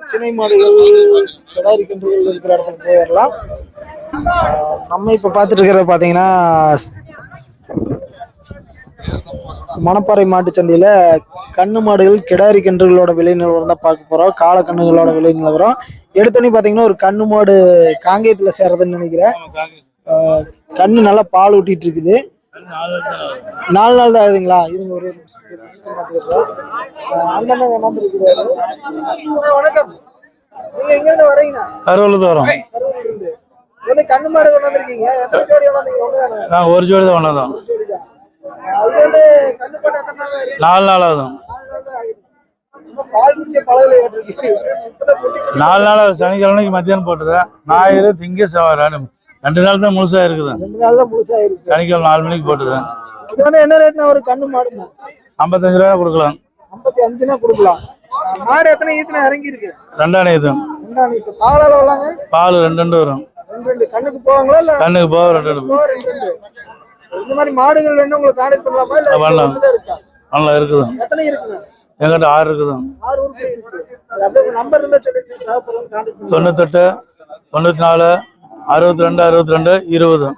சினை மாடுகள் கிடாரி கன்றுகள் இருக்கிற இடத்துக்கு போயிடலாம். நம்ம இப்ப பார்த்துட்டு இருக்கிறது பாத்தீங்கன்னா மணப்பாறை மாட்டு சந்தையில கண்ணு மாடுகள் கிடாரி கன்றுகளோட விலை நிலவரம் தான் பார்க்க போறோம். கால கண்ணுகளோட விலை நிலவரம். எடுத்தோடனே பாத்தீங்கன்னா ஒரு கண்ணு மாடு காங்கேயத்துல சேர்றதுன்னு நினைக்கிறேன். கண்ணு நல்லா பால் ஊட்டிட்டு இருக்குது. நாலு நாள் தான் ஆகுதுங்களா? இருங்க ஒரு அண்ணன் கொண்டாந்துருக்கிறாரு அண்ணா, வணக்கம். நீங்க எங்க இருந்து வரீங்கண்ணா கரூர்ல இருந்து வந்து கண்ணு மாடு கொண்டாந்துருக்கீங்க. எத்தனை ஜோடி கொண்டாந்தீங்க ஒண்ணுதானே? நான் ஒரு ஜோடி தான் ஆஹ் இது வந்து கண்ணு மாடு எத்தனை நாள் நாலு நாள் ஆகுதும் நாலு நாள் சனிக்கிழமைக்கு மத்தியானம் போட்டுதான் ஞாயிறு திங்க செவ்வாய் ரெண்டு- நாள் தான் முழுசா இருக்குது. ரெண்டு நாள் தான் முழுசா இருக்கு. சனிக்கிழமை நாலு மணிக்கு போட்டுதான் இது வந்து என்ன ரேட்னா ஒரு கண்ணு மாடுங்க. ஐம்பத்தஞ்சு ரூபா கொடுக்கலாம். ஐம்பத்தி அஞ்சுனா கொடுக்கலாம். மாடு எத்தனை ஈத்துல இறங்கி இருக்கு ரெண்டாம் தாளால வரலாங்க பால் ரெண்டு ரெண்டு வரும். ரெண்டு ரெண்டு. கண்ணுக்கு போவாங்களா இல்ல? கண்ணுக்கு போக ரெண்டு ரெண்டு. போக ரெண்டு ரெண்டு. இந்த மாதிரி மாடுகள் வேணும் உங்களுக்கு கான்டாக்ட் பண்ணலாமா இல்ல ஆ, பண்ணலாம். ஒண்ணுதான் இருக்கா? நல்லா இருக்குது. எத்தனை இருக்குங்க? எங்கிட்ட ஆறு இருக்குது. ஆறு உருப்படி இருக்கு. அப்படியே நம்பர் இருந்தா சொல்லுங்க. தொண்ணூத்தெட்டு தொண்ணூத்தி நாலு அறுபத்தி ரெண்டு அறுபத்தி ரெண்டு இருபது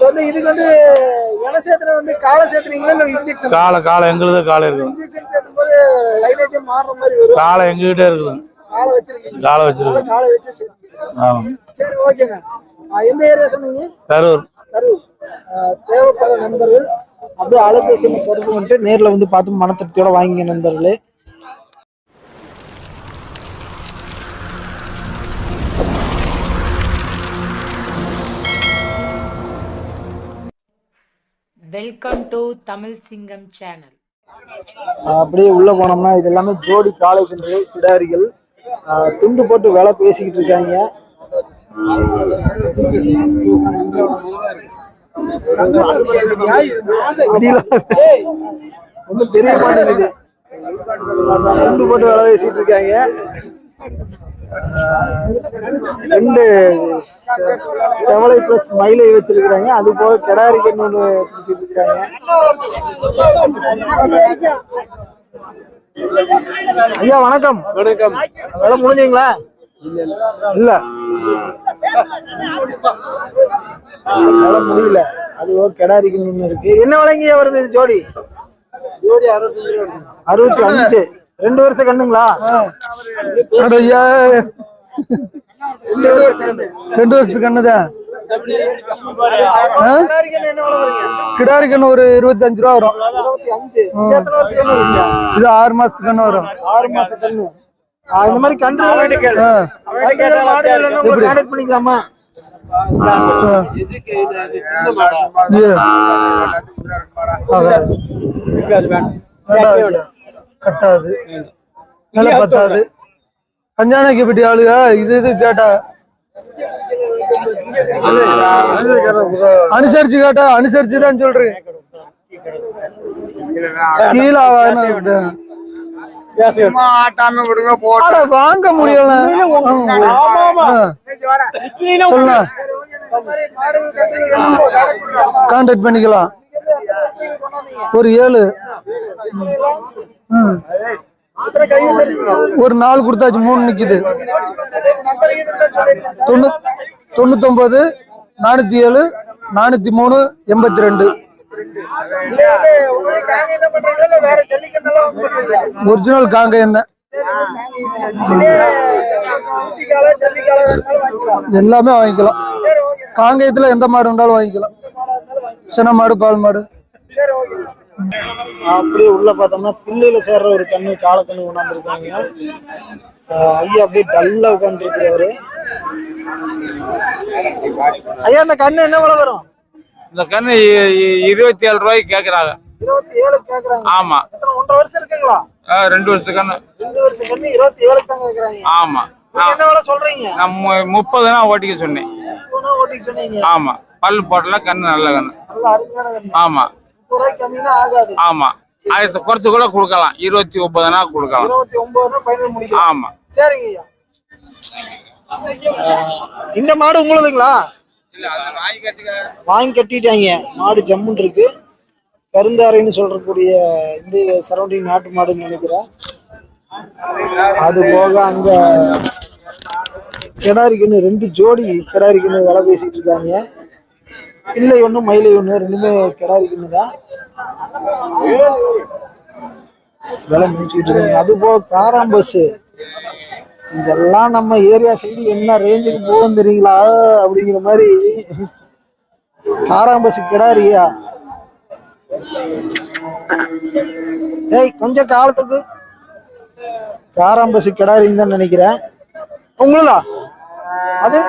வந்து இதுக்கு வந்து இன சேத்திர வந்து காலை சேத்துறீங்களா இல்ல இன்ஜெக்ஷன் காலை காலை எங்களுது காலை இருக்குது இன்ஜெக்ஷன் போது லைனேஜ் மாறுற மாதிரி வரும். காலை எங்ககிட்டே இருக்குது. காலை வச்சிருக்கீங்க. காலை வச்சிருக்கு காலை வச்சு ஆமாம் சரி ஓகேண்ணா எந்த ஏரியா சொன்னீங்க? கரூர். கரூர். தேவைப்படுற நண்பர்கள். அப்படியே அலைபேசி தொடர்பு பண்ணிட்டு நேர்ல வந்து பார்த்து மன திருப்தியோட வாங்கிங்க நண்பர்களே. வெல்கம் டு தமிழ் சிங்கம் சேனல் அப்படியே உள்ள போனோம்னா இது எல்லாமே ஜோடி காலேஜ் கன்றுகள் கிடாரிகள். துண்டு போட்டு வேலை பேசிக்கிட்டு இருக்காங்க. அடியில தெரிய மாட்டேங்குது. துண்டு போட்டு வேலை பேசிட்டு இருக்காங்க. ரெண்டு செவலை பிளஸ் மயிலை வச்சிருக்கிறாங்க. அது போக கிடாரி கண்ணு இருக்காங்க ஐயா வணக்கம். வணக்கம். வேலை முடிஞ்சீங்களா? இல்ல. வேலை முடியல. அது ஒரு கிடாரிக்கு ஒண்ணு இருக்கு. என்ன விலைங்க வருது ஜோடி? ஜோடி அறுபத்தி அஞ்சு ரெண்டு வருஷம் கண்ணுங்களா? ரெண்டு வருஷத்துக்கு கண்ணுதான் கிடாரி கண்ணு ஒரு இருபத்தஞ்சு ரூபா வரும். இருபத்தி அஞ்சு கண்ணு இருக்குங்க இது ஆறு மாசத்துக்கு கண்ணு வரும். ஆறு மாசம் கண்ணு. இந்த மாதிரி உங்களுக்கு கான்டாக்ட் பண்ணிக்கலாமா? கட்டாது. நில பத்தாது. கஞ்சானைக்கு பெட்டி ஆளுக இது இது கேட்டா. அனுசரிச்சு கேட்டா அனுசரிச்சு தான் சொல்றேன். கீழே வாங்க முடியல. சொல்ல கான்டாக்ட் பண்ணிக்கலாம். ஒரு ஏழு. ஒரு நாள் கொடுத்தாச்சு மூணு நிக்குது. தொண்ணூ தொண்ணூத்தொன்பது நானூத்தி ஏழு நானூத்தி மூணு எண்பத்தி ரெண்டு ஒரிஜினல் காங்கயம் தான் எல்லாமே வாங்கிக்கலாம். காங்கயத்துல எந்த மாடு இருந்தாலும் வாங்கிக்கலாம். சின்ன மாடு பால் மாடு. அப்படியே உள்ள பார்த்தோம்னா பிள்ளையில சேர்ற ஒரு கண்ணு காலக்கண்ணு கொண்டாந்துருக்காங்க ஐயா அப்படியே டல்லா உட்காந்துருக்கிறாரு ஐயா இந்த கண்ணு என்ன விலை வரும்? இந்த கண்ணு இருபத்தி ஏழு ரூபாய்க்கு கேக்குறாங்க. இருபத்தி ஏழு கேக்குறாங்க. ஆமா. ஒன்றரை வருஷம் இருக்குங்களா? ரெண்டு வருஷத்து கண்ணு. ரெண்டு வருஷம் கண்ணு இருபத்தி ஏழுக்கு தான் கேக்குறாங்க. ஆமா. என்ன விலை சொல்றீங்க? நான் முப்பது தான் ஓட்டிக்க சொன்னேன். ஓட்டிட்டு சொன்னீங்க. ஆமா. பல்லு போட்டல கண்ணு நல்ல கண்ணு. நல்ல அருமையான கண்ணு. ஆமா. முப்பது ரூபாய்க்கு கம்மினா ஆகாது. ஆமா. ஆயிரத்தி குறைச்சு கூட கொடுக்கலாம். இருபத்தி ஒன்பதுனா கொடுக்கலாம். இருபத்தி ஒன்பதுனா ஆமா. சரிங்க இந்த மாடு உங்களுதுங்களா? வாங்கி கட்டிட்டாங்க. மாடு ஜம்முன் இருக்கு. கருந்தாரைன்னு சொல்றக்கூடிய இந்த சரௌண்டிங் நாட்டு மாடுன்னு நினைக்கிறேன். அது போக அங்க கிடாரிக்குன்னு ரெண்டு ஜோடி கிடாரிக்குன்னு விலை பேசிட்டு இருக்காங்க. பிள்ளை ஒண்ணு மயிலை ஒண்ணு ரெண்டுமே கிடாரிக்குன்னு தான். விலை முடிச்சுக்கிட்டு இருக்காங்க. அது போக காராம்பஸ் இதெல்லாம் நம்ம ஏரியா சைடு என்ன ரேஞ்சுக்கு போகும் தெரியுங்களா? அப்படிங்கிற மாதிரி காராம் பஸ் கிடாரியா? ஏய் கொஞ்சம் காலத்துக்கு. காராம் பஸ் கிடாரின்னு தான் நினைக்கிறேன். உங்களுதா? அது?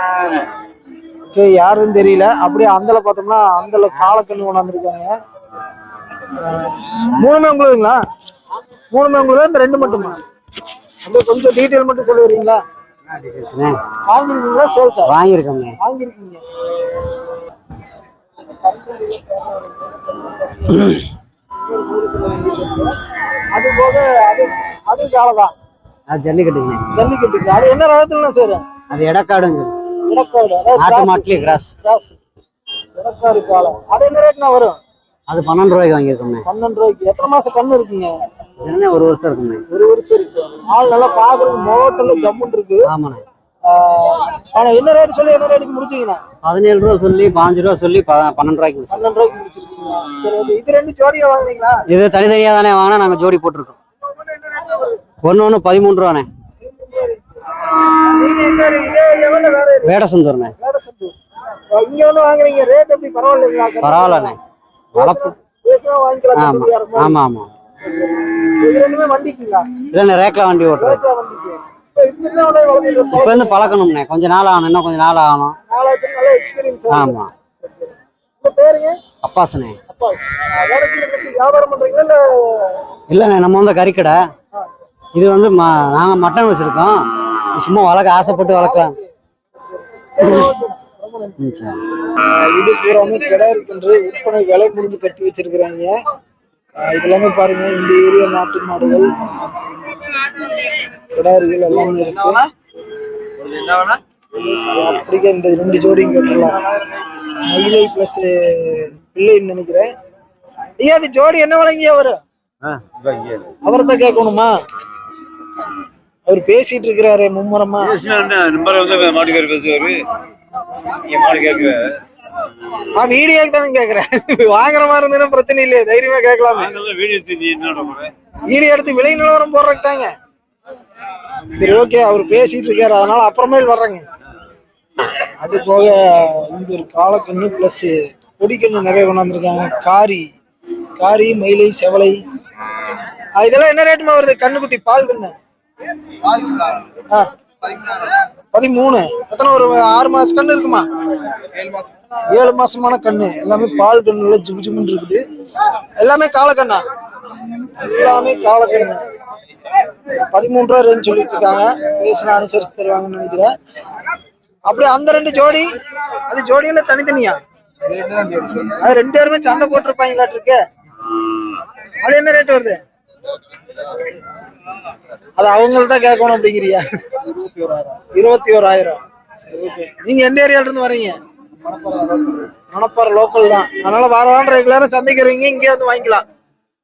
ஓகே யாருன்னு தெரியல. அப்படியே அந்தல பார்த்தோம்னா அந்தல காலக்கண்ணு கொண்டாந்துருக்காங்க. மூணுமே உங்களுதுங்களா? மூணுமே உங்களுதா? இந்த ரெண்டு மட்டுமா? அப்படியே கொஞ்சம் டீட்டெயில் மட்டும் சொல்லிடுறீங்களா? வாங்கிருக்கீங்களா சேல்ஸா வாங்கியிருக்கோங்க. வாங்கியிருக்கீங்க. அது போக அது அது காலதான். ஜல்லிக்கட்டுங்க. ஜல்லிக்கட்டுக்கு. அது என்ன ரகத்துலண்ணா சார்? அது இடக்காடுங்க இடக்காடு நாட்டு கிராஸ் கிராஸ். இடக்காடு அது என்ன ரேட்னா வரும்? அது பன்னெண்டு ரூபாய்க்கு வாங்கியிருக்கோங்க பன்னெண்டு ரூபாய்க்கு. எத்தனை மாசம் கண்ணு இருக்குங்க? என்ன ஒரு வருஷம் இருக்குங்க ஒரு வருஷம் இருக்கு. ஆள் நல்லா பாக்குறது மோட்டல்ல ஜம்முன் இருக்கு. ஆமாண்ணே. ஆனா என்ன ரேட் சொல்லி என்ன ரேட்டுக்கு முடிச்சீங்கண்ணா பதினேழு ரூபா சொல்லி பாஞ்சு ரூபா சொல்லி பன்னெண்டு ரூபாய்க்கு பன்னெண்டு ரூபாய்க்கு முடிச்சிருக்கீங்க. சரி ஓகே இது ரெண்டு ஜோடியா வாங்குனீங்களா? இது தனித்தனியா தானே வாங்கினா ஜோடி போட்டிருக்கோம். ஒன்று ஒன்று பதிமூணு ரூபாண்ணே நீங்க இந்த area- இதே ஏரியாவா இல்ல வேற area? வேடசந்தூர்ண்ணே வேடசந்தூர் இங்க வந்து வாங்குறீங்க ரேட் எப்படி? பரவாயில்லைங்களா? பரவாயில்லண்ணே. வளர்ப்பு வாங்கிக்கலாம். ஆமாம் ஆமாம் இது ரெண்டுமே வண்டிக்குங்களா? இல்லைண்ணே ரேக்கில் வண்டி வண்டிக்கு. இப்ப வந்து பழக்கணும்ண்ணே. கொஞ்ச நாள் ஆகணும் இன்னும் கொஞ்ச நாள் ஆகணும். உங்க பேருங்க? அப்பாசனே அப்பா வேலை செய்யறதுக்கு வியாபாரம் பண்றீங்களா இல்ல? இல்லைண்ணே நம்ம வந்து கறிக்கடை. இது வந்து ம நாங்கள் மட்டன் வச்சுருக்கோம். சும்மா வளர்க்க ஆசைப்பட்டு வளர்க்கலாம். இது பூராமே கிடா இருக்கின்ற விற்பனை விலை முடிஞ்சு கட்டி வச்சிருக்கிறாங்க. இது எல்லாமே பாருங்க இந்த ஏரியா நாட்டு மாடுகள். கிடாரிகள் எல்லாமே இருக்கு. அப்படிங்க இந்த ரெண்டு ஜோடியும் கேட்டுடலாம் மயிலை பிளஸ் பிள்ளைன்னு நினைக்கிறேன். ஐயா அது ஜோடி என்ன வழங்கியா அவரு? அவரை தான் கேட்கணுமா? அவர் பேசிட்டு இருக்கிறாரு மும்முரமா நம்பர் வந்து மாட்டுக்காரி பேசுவாரு. நீங்க மாடு கேட்குற நான் வீடியோக்கு தானே கேக்குறேன். வாங்குற மாதிரி இருந்ததுன்னா பிரச்சனை இல்லையே தைரியமா கேட்கலாமே. வீடியோ எடுத்து விலை நிலவரம் போடுறதுக்கு தாங்க. சரி ஓகே அவர் பேசிட்டு இருக்காரு அதனால அப்புறமேல் வர்றேங்க. அது போக இங்க ஒரு காலக்கண்ணு பிளஸ் பொடிக்கண்ணு நிறைய கொண்டாந்துருக்காங்க. காரி காரி மயிலை செவலை. இதெல்லாம் என்ன ரேட்டுமா வருது? கண்ணுக்குட்டி பால் கண்ணு. பதிமூணு. எத்தனை ஒரு ஆறு மாச கண்ணு இருக்குமா? ஏழு மாசமான கண்ணு. எல்லாமே பால் கண்ணுல ஜிபு ஜிபுன்னு இருக்குது. எல்லாமே காலக்கண்ணா எல்லாமே காலக்கண்ணு பதிமூணு ரூபா ரேஞ்ச் சொல்லிட்டு இருக்காங்க. பேசின அனுசரிச்சு தருவாங்கன்னு நினைக்கிறேன். அப்படியே அந்த ரெண்டு ஜோடி? அது ஜோடியில தனித்தனியா? அது ரெண்டு பேருமே சண்டை போட்டிருப்பாங்களாட்டு இருக்கு. அது என்ன ரேட் வருது? அது அவங்கள்ட்ட கேட்கணும் அப்படிங்கிறியா? இருபத்தி ஓராயிரம். நீங்க எந்த ஏரியால இருந்து வரீங்க? மணப்பாறை லோக்கல் தான். அதனால வார வாரம் ரெகுலரா சந்தைக்கு வருவீங்க இங்கே வந்து வாங்கிக்கலாம்.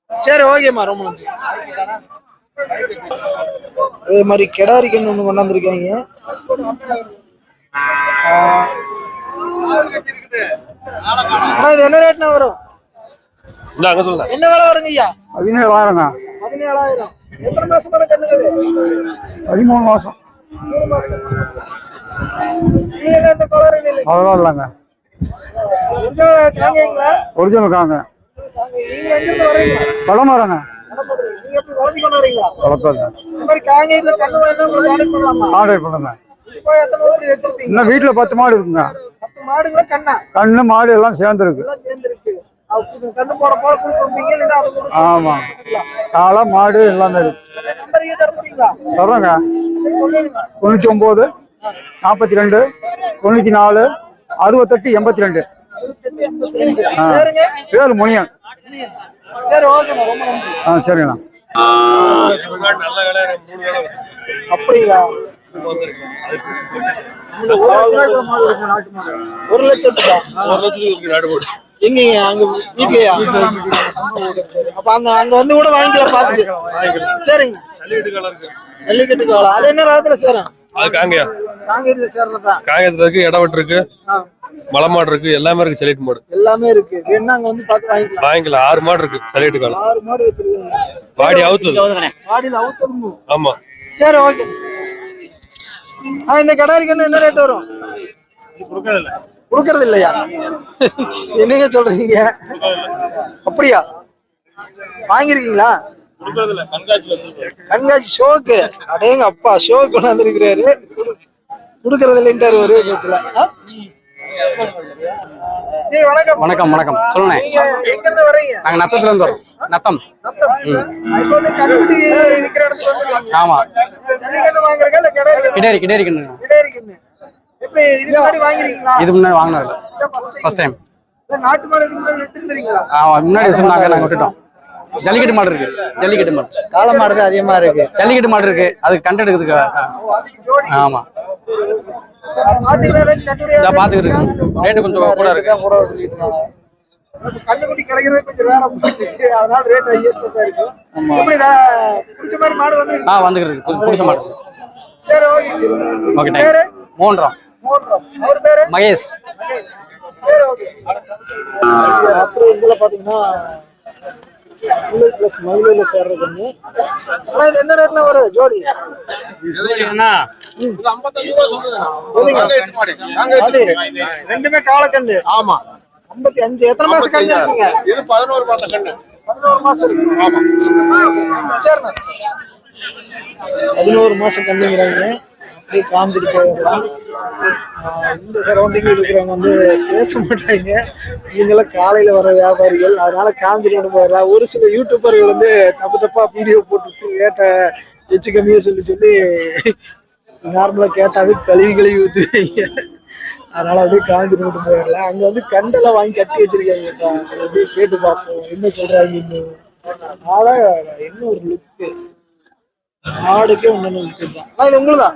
சரி ஓகேம்மா ரொம்ப நன்றி. அதே மாதிரி கிடாரி கண்ணு ஒன்று கொண்டாந்துருக்காங்க ஆனா இது என்ன ரேட்னா வரும்? என்ன விலை வருங்க ஐயா பதினேழாயிரங்க பதினேழாயிரம். எத்தனை மாசமான கண்ணுங்க இது பதிமூணு மாசம். மூணு மாசம். எந்த கலர் இல்லை அதெல்லாம் இல்லைங்க. ஒரிஜினல் காங்கங்களா ஒரிஜினல் காங்க. காங்க நீங்க எங்க இருந்து வர்றீங்க? படம் வரங்க வடபத்திரி. நீங்க எப்படி வளர்த்தி கொண்டு வரீங்களா வளர்த்தாங்க. இந்த மாதிரி காங்கேயத்துல கண்ணு வேணும் உங்களுக்கு கான்டெக்ட் பண்ணலாமா? ஆர்டர் பண்ணுங்க. இது போய் எத்தனை ஊட்டி வச்சிருப்பீங்க? இன்னும் வீட்டில் பத்து மாடு இருக்குங்க. மாடுங்களா கண்ணா? கண்ணு மாடு எல்லாம் சேர்ந்துருக்கு. எல்லாம் சேர்ந்து இருக்கு கண்ணு போட போட கொடுப்பீங்க இல்லைன்னா அது கூட ஆமா. காளை மாடு எல்லாமே இருக்கு. தர முடியுங்களா தொண்ணூற்றி ஒம்பது நாற்பத்தி ரெண்டு தொண்ணூற்றி நாலு அறுபத்தெட்டு எண்பத்தி ரெண்டு பேர் முனியன். சரி ஓகேண்ணா ஆ சரிங்கண்ணா. அப்படிங்களா? ஒரு லட்சத்துக்கா? எங்கங்க? அங்க வீட்லயா? அப்ப அந்த அங்க வந்து கூட வாங்கிக்கலாம் பாத்துட்டு சரிங்க. ஜல்லிக்கட்டு காலம் அது என்ன ரகத்துல சேரும்? அது காங்கயா. காங்கேயத்துல சேர்றதா? காங்கயத்துல இருக்கு இடவட்டு இருக்கு மலை மாடு இருக்கு எல்லாமே இருக்கு சலிட்டு மாடு. எல்லாமே இருக்கு. வேணா அங்க வந்து பார்த்து வாங்கிக்கலாம். வாங்கிக்கலாம். ஆறு மாடு இருக்கு சலிட்டு காலம். ஆறு மாடு வச்சிருக்கீங்க. வாடி அவுத்துது. மாடியில் அவுத்தணும் ஆமா. சரி ஓகே. ஆ இந்த கடாரிக்கு என்ன என்ன ரேட் வரும்? கொடுக்கறது இல்லையா? என்னங்க சொல்றீங்க? அப்படியா? வாங்கிருக்கீங்களா? கண்காட்சி ஷோக்கு. அடேங்க அப்பா ஷோக்கு கொண்டாந்துருக்கிறாரு. கொடுக்கறது இல்லைன்ட்டாரு ஒரே பேச்சுல. வணக்கம். வணக்கம் வணக்கம். சொல்லுண்ணே. நீங்க எங்க இருந்து வர்றீங்க நாங்க நத்தத்துல இருந்து வரோம். நத்தம். ஆமா. முன்னாடி வாங்கிருக்கீங்களா இது முன்னாடி வாங்கினது ஃபர்ஸ்ட் டைம் நாட்டு மாடு முன்னாடி வச்சிருந்தீங்களா? ஆமா முன்னாடி வச்சிருந்தாங்க நாங்க விட்டுட்டோம். ஜல்லிக்கட்டு மாடு இருக்கு. ஜல்லிக்கட்டு மாடு. காளை மாடு தான் அதிகமா இருக்கு. ஜல்லிக்கட்டு மாடு இருக்கு. அதுக்கு கண்டு எடுக்கிறதுக்கு ஆமா. பாத்துக்கிட்டு இருக்கு. ரேட்டு கொஞ்சம் கூட இருக்கு. கூட சொல்லிட்டு இருக்காங்க கண்ணுக்குட்டி கிடைக்கிறது கொஞ்சம் நேரம் போயிட்டு அதனால ரேட் ஹையஸ்டா தான் இருக்கும் எப்படி வே- பிடிச்ச மாதிரி மாடு வந்து ஆ வந்துக்கிட்டு இருக்கு. கொஞ்சம் பிடிச்ச மாடு. சரி ஓகே. ஓகே பேரு? தேங்க் மூன்றாம் மோட்ரம் அவர் பேரு? மகேஷ். சரி ஓகே. அப்புறம் இதுல பாத்தீங்கன்னா பிளஸ் சேர்றது ஒண்ணு ஆனா இது என்ன ரேட்ல வரும் ஜோடி ரெண்டுமே காலக்கண்டு ஆமா. ஐம்பத்தி அஞ்சு. எத்தனை மாசம் கண்டு இருக்கீங்க? இது பதினோரு மாசம் கண்ணு. பதினோரு மாசம் இருக்கு. ஆமா. சரிண்ணா பதினோரு மாசம் கண்டுங்கிறாங்க அப்படியே காமிச்சிட்டு போயிடலாம். இந்த சரௌண்டிங் இருக்கிறவங்க வந்து பேச மாட்டாங்க. இவங்கெல்லாம் காலையில வர வியாபாரிகள். அதனால காமிச்சிட்டு கொண்டு போயிடலாம். ஒரு சில யூடியூபர்கள் வந்து தப்பு தப்பா வீடியோ போட்டுட்டு ரேட்டை எச்சு கம்மியா சொல்லி சொல்லி நார்மலா கேட்டாவே கழுவி கழுவி ஊத்துவீங்க. அதனால அப்படியே காஞ்சி போட்டு போயிடலாம். அங்க வந்து கண்டெல்லாம் வாங்கி கட்டி வச்சிருக்காங்க அப்படியே கேட்டு பார்ப்போம். என்ன சொல்றாங்க இன்னும்? என்ன ஒரு லுக்கு ஆடுக்கே ஒண்ணு லுக்கு தான். இது உங்களுதான்